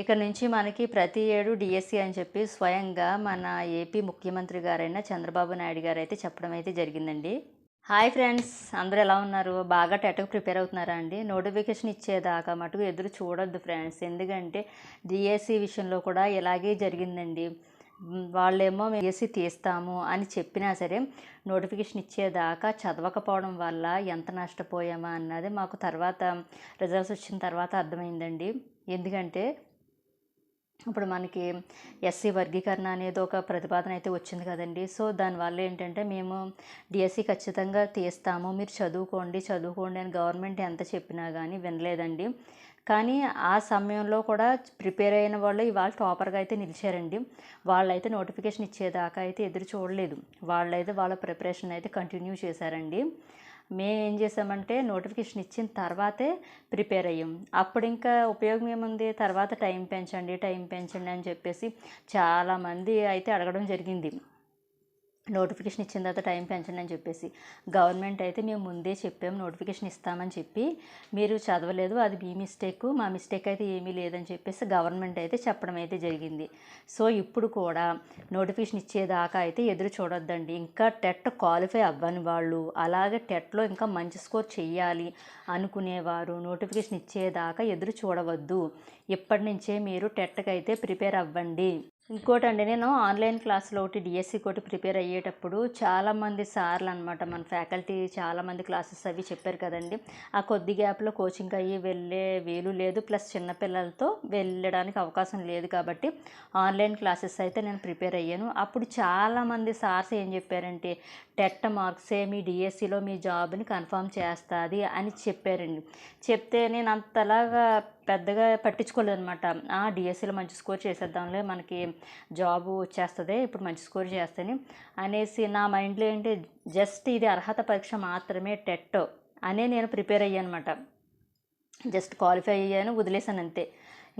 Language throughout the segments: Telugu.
ఇక నుంచి మనకి ప్రతి ఏడు డిఎస్సి అని చెప్పి స్వయంగా మన ఏపీ ముఖ్యమంత్రి గారైన చంద్రబాబు నాయుడు గారు అయితే చెప్పడం అయితే జరిగిందండి. హాయ్ ఫ్రెండ్స్ అందరూ ఎలా ఉన్నారు? బాగా టెట్కి ప్రిపేర్ అవుతున్నారా అండి? నోటిఫికేషన్ ఇచ్చేదాకా మటుకు ఎదురు చూడొద్దు ఫ్రెండ్స్. ఎందుకంటే డిఎస్సి విషయంలో కూడా ఇలాగే జరిగిందండి. వాళ్ళేమో మేము తీస్తాము అని చెప్పినా సరే నోటిఫికేషన్ ఇచ్చేదాకా చదవకపోవడం వల్ల ఎంత నష్టపోయామా అన్నది మాకు తర్వాత రిజల్ట్స్ వచ్చిన తర్వాత అర్థమైందండి. ఎందుకంటే ఇప్పుడు మనకి ఎస్సీ వర్గీకరణ అనేది ఒక ప్రతిపాదన అయితే వచ్చింది కదండి. సో దానివల్ల ఏంటంటే మేము డిఎస్సి ఖచ్చితంగా తీస్తాము. మీరు చదువుకోండి చదువుకోండి అని గవర్నమెంట్ ఎంత చెప్పినా కానీ వినలేదండి. కానీ ఆ సమయంలో కూడా ప్రిపేర్ అయిన వాళ్ళు ఇవాళ టాపర్గా అయితే నిలిచారండి. వాళ్ళైతే నోటిఫికేషన్ ఇచ్చేదాకా అయితే ఎదురు చూడలేదు. వాళ్ళైతే వాళ్ళ ప్రిపరేషన్ అయితే కంటిన్యూ చేశారండి. మేము ఏం చేసామంటే నోటిఫికేషన్ ఇచ్చిన తర్వాతే ప్రిపేర్ అయ్యాం. అప్పుడు ఇంకా ఉపయోగం ఏముంది? తర్వాత టైం పెంచండి టైం పెంచండి అని చెప్పేసి చాలామంది అయితే అడగడం జరిగింది. నోటిఫికేషన్ ఇచ్చిన తర్వాత టైం పెంచండి అని చెప్పేసి. గవర్నమెంట్ అయితే మేము ముందే చెప్పాము నోటిఫికేషన్ ఇస్తామని చెప్పి. మీరు చదవలేదు అది మీ మిస్టేక్ మా మిస్టేక్ అయితే ఏమీ లేదని చెప్పేసి గవర్నమెంట్ అయితే చెప్పడం అయితే జరిగింది. సో ఇప్పుడు కూడా నోటిఫికేషన్ ఇచ్చేదాకా అయితే ఎదురు చూడొద్దండి. ఇంకా టెట్ క్వాలిఫై అవ్వని వాళ్ళు అలాగే టెట్లో ఇంకా మంచి స్కోర్ చేయాలి అనుకునేవారు నోటిఫికేషన్ ఇచ్చేదాకా ఎదురు చూడవద్దు. ఇప్పటి నుంచే మీరు టెట్కి అయితే ప్రిపేర్ అవ్వండి. ఇంకోటి అండి నేను ఆన్లైన్ క్లాసులో ఒకటి డిఎస్సి ఒకటి ప్రిపేర్ అయ్యేటప్పుడు చాలామంది సార్లు అనమాట మన ఫ్యాకల్టీ చాలామంది క్లాసెస్ అవి చెప్పారు కదండి. ఆ కొద్ది గ్యాప్లో కోచింగ్ అయ్యి వెళ్ళే వీలు లేదు. ప్లస్ చిన్నపిల్లలతో వెళ్ళడానికి అవకాశం లేదు కాబట్టి ఆన్లైన్ క్లాసెస్ అయితే నేను ప్రిపేర్ అయ్యాను. అప్పుడు చాలామంది సార్స్ ఏం చెప్పారంటే టెట్ మార్క్సే మీ డిఎస్సిలో మీ జాబ్ని కన్ఫర్మ్ చేస్తుంది అని చెప్పారండి. చెప్తే నేను అంతలాగా పెద్దగా పట్టించుకోలేదు అనమాట డిఎస్సిలో మంచి స్కోర్ చేసేద్దాంలే మనకి జాబ్ వచ్చేస్తుంది ఇప్పుడు మంచి స్కోర్ చేస్తాను అనేసి నా మైండ్లో ఏంటి జస్ట్ ఇది అర్హత పరీక్ష మాత్రమే టెట్ అనే నేను ప్రిపేర్ అయ్యాను అనమాట జస్ట్ క్వాలిఫై అయ్యాను వదిలేసాను అంతే.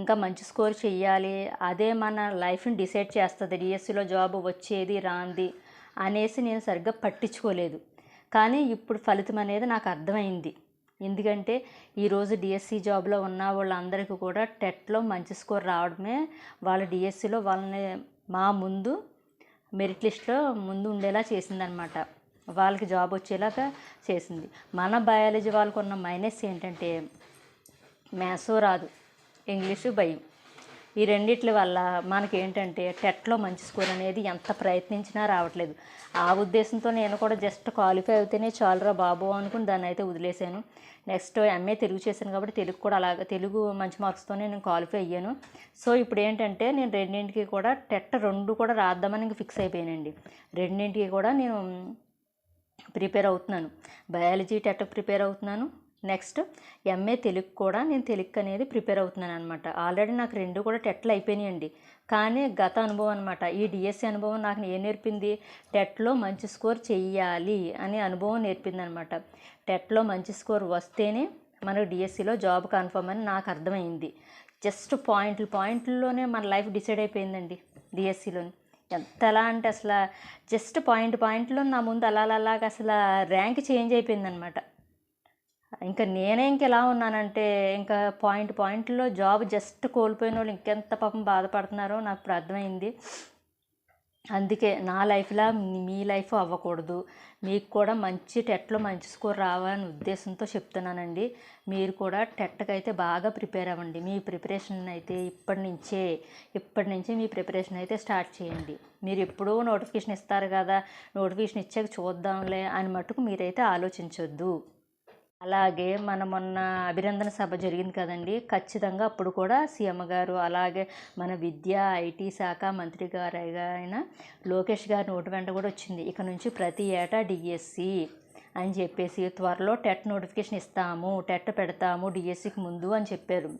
ఇంకా మంచి స్కోర్ చెయ్యాలి అదే మన లైఫ్ని డిసైడ్ చేస్తుంది డిఎస్సిలో జాబ్ వచ్చేది రాంది అనేసి నేను సరిగ్గా పట్టించుకోలేదు. కానీ ఇప్పుడు ఫలితం అనేది నాకు అర్థమైంది. ఎందుకంటే ఈరోజు డిఎస్సి జాబ్లో ఉన్న వాళ్ళందరికీ కూడా టెట్లో మంచి స్కోర్ రావడమే వాళ్ళ డిఎస్సిలో వాళ్ళని మా ముందు మెరిట్ లిస్ట్లో ముందు ఉండేలా చేసిందనమాట వాళ్ళకి జాబ్ వచ్చేలాగా చేసింది. మన బయాలజీ వాళ్ళకు ఉన్న మైనస్ ఏంటంటే మ్యాథ్స్ రాదు ఇంగ్లీషు భయం. ఈ రెండిట్ల వల్ల మనకి ఏంటంటే టెట్లో మంచి స్కోర్ అనేది ఎంత ప్రయత్నించినా రావట్లేదు. ఆ ఉద్దేశంతో నేను కూడా జస్ట్ క్వాలిఫై అయితేనే చాలురా బాబు అనుకుని దాన్ని అయితే వదిలేశాను. నెక్స్ట్ ఎంఏ తెలుగు చేశాను కాబట్టి తెలుగు కూడా అలాగ తెలుగు మంచి మార్క్స్తోనే నేను క్వాలిఫై అయ్యాను. సో ఇప్పుడు ఏంటంటే నేను రెండింటికి కూడా టెట్ రెండు కూడా రాద్దామని ఇంక ఫిక్స్ అయిపోయానండి. రెండింటికి కూడా నేను ప్రిపేర్ అవుతున్నాను. బయాలజీ టెట్ ప్రిపేర్ అవుతున్నాను. నెక్స్ట్ ఎంఏ తెలుగు కూడా నేను తెలుగు అనేది ప్రిపేర్ అవుతున్నాను అనమాట ఆల్రెడీ నాకు రెండు కూడా టెట్లు అయిపోయినాయండి. కానీ గత అనుభవం అనమాట ఈ డిఎస్సి అనుభవం నాకు ఏం నేర్పింది? టెట్లో మంచి స్కోర్ చెయ్యాలి అనే అనుభవం నేర్పింది అనమాట టెట్లో మంచి స్కోర్ వస్తేనే మనకు డిఎస్సిలో జాబ్ కన్ఫర్మ్ అని నాకు అర్థమైంది. జస్ట్ పాయింట్లు పాయింట్లలోనే మన లైఫ్ డిసైడ్ అయిపోయిందండి డిఎస్సిలోని ఎంత ఎలా అంటే అసలు జస్ట్ పాయింట్ పాయింట్లో నా ముందు అలా అలాగా అసలు ర్యాంక్ చేంజ్ అయిపోయిందనమాట ఇంకా నేనే ఇంక ఎలా ఉన్నానంటే ఇంకా పాయింట్ పాయింట్లో జాబ్ జస్ట్ కోల్పోయిన వాళ్ళు ఇంకెంత పాపం బాధపడుతున్నారో నాకు ఇప్పుడు అర్థమైంది. అందుకే నా లైఫ్లా మీ లైఫ్ అవ్వకూడదు. మీకు కూడా మంచి టెట్లో మంచి స్కోర్ రావాలని ఉద్దేశంతో చెప్తున్నానండి. మీరు కూడా టెట్కి అయితే బాగా ప్రిపేర్ అవ్వండి. మీ ప్రిపరేషన్ అయితే ఇప్పటి నుంచే ఇప్పటి నుంచే మీ ప్రిపరేషన్ అయితే స్టార్ట్ చేయండి. మీరు ఎప్పుడూ నోటిఫికేషన్ ఇస్తారు కదా నోటిఫికేషన్ ఇచ్చాక చూద్దాంలే అని మటుకు మీరైతే ఆలోచించొద్దు. అలాగే మన మొన్న అభినందన సభ జరిగింది కదండి. ఖచ్చితంగా అప్పుడు కూడా సీఎం గారు అలాగే మన విద్య ఐటీ శాఖ మంత్రి గారు అయిన లోకేష్ గారి నోటి వెంట కూడా వచ్చింది. ఇక నుంచి ప్రతి ఏటా డిఎస్సి అని చెప్పేసి త్వరలో టెట్ నోటిఫికేషన్ ఇస్తాము టెట్ పెడతాము డిఎస్సికి ముందు అని చెప్పారు.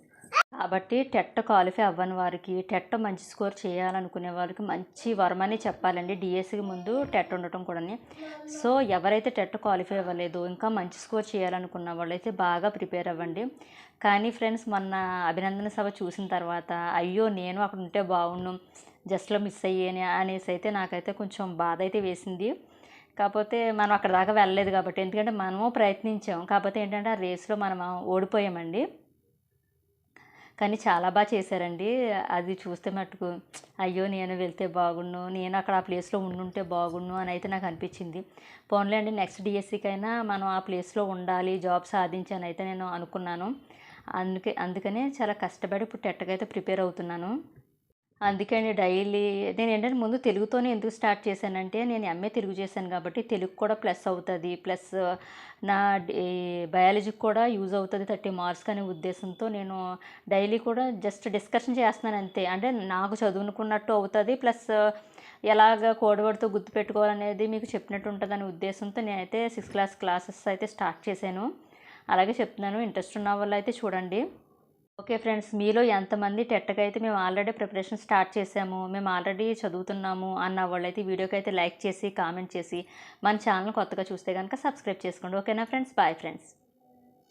కాబట్టి టెట్ క్వాలిఫై అవ్వని వారికి టెట్ మంచి స్కోర్ చేయాలనుకునే వాళ్ళకి మంచి వరమని చెప్పాలండి. డిఎస్సికి ముందు టెట్ ఉండటం కూడా సో ఎవరైతే టెట్ క్వాలిఫై అవ్వలేదు ఇంకా మంచి స్కోర్ చేయాలనుకున్న వాళ్ళైతే బాగా ప్రిపేర్ అవ్వండి. కానీ ఫ్రెండ్స్ మొన్న అభినందన సభ చూసిన తర్వాత అయ్యో నేను అక్కడ ఉంటే బాగుండు జస్ట్లో మిస్ అయ్యాను అనేసి అయితే నాకైతే కొంచెం బాధ అయితే వేసింది. కాకపోతే మనం అక్కడ దాకా వెళ్ళలేదు కాబట్టి ఎందుకంటే మనము ప్రయత్నించాం. కాకపోతే ఏంటంటే ఆ రేస్లో మనం ఓడిపోయామండి. కానీ చాలా బాగా చేశారండి. అది చూస్తే మటుకు అయ్యో నేను వెళ్తే బాగుండు నేను అక్కడ ఆ ప్లేస్లో ఉండుంటే బాగుండు అని అయితే నాకు అనిపించింది. పోన్లే అండి నెక్స్ట్ డిఎస్సికైనా మనం ఆ ప్లేస్లో ఉండాలి జాబ్ సాధించాను అయితే నేను అనుకున్నాను. అందుకే అందుకనే చాలా కష్టపడి ఇప్పుడు టెట్కైతే ప్రిపేర్ అవుతున్నాను. అందుకని డైలీ నేను ఏంటంటే ముందు తెలుగుతోనే ఎందుకు స్టార్ట్ చేశానంటే నేను ఎంఏ తెలుగు చేశాను కాబట్టి తెలుగు కూడా ప్లస్ అవుతుంది. ప్లస్ నా బయాలజీకి కూడా యూజ్ అవుతుంది థర్టీ మార్క్స్ అనే ఉద్దేశంతో నేను డైలీ కూడా జస్ట్ డిస్కషన్ చేస్తున్నాను అంతే. అంటే నాకు చదువుకున్నట్టు అవుతుంది ప్లస్ ఎలాగ కోడవర్డ్తో గుర్తుపెట్టుకోవాలనేది మీకు చెప్పినట్టు ఉంటుంది అనే ఉద్దేశంతో నేనైతే సిక్స్త్ క్లాస్ క్లాసెస్ అయితే స్టార్ట్ చేశాను. అలాగే చెప్తున్నాను ఇంట్రెస్ట్ ఉన్న వాళ్ళు అయితే చూడండి. ఓకే ఫ్రెండ్స్ మీలో ఎంతమంది టెట్టకైతే మేము ఆల్రెడీ ప్రిపరేషన్ స్టార్ట్ చేసాము మేము ఆల్రెడీ చదువుతున్నాము అన్న వాళ్ళైతే వీడియోకి అయితే లైక్ చేసి కామెంట్ చేసి మన ఛానల్ కొత్తగా చూస్తే కనుక సబ్స్క్రైబ్ చేసుకోండి. ఓకేనా ఫ్రెండ్స్? Bye friends.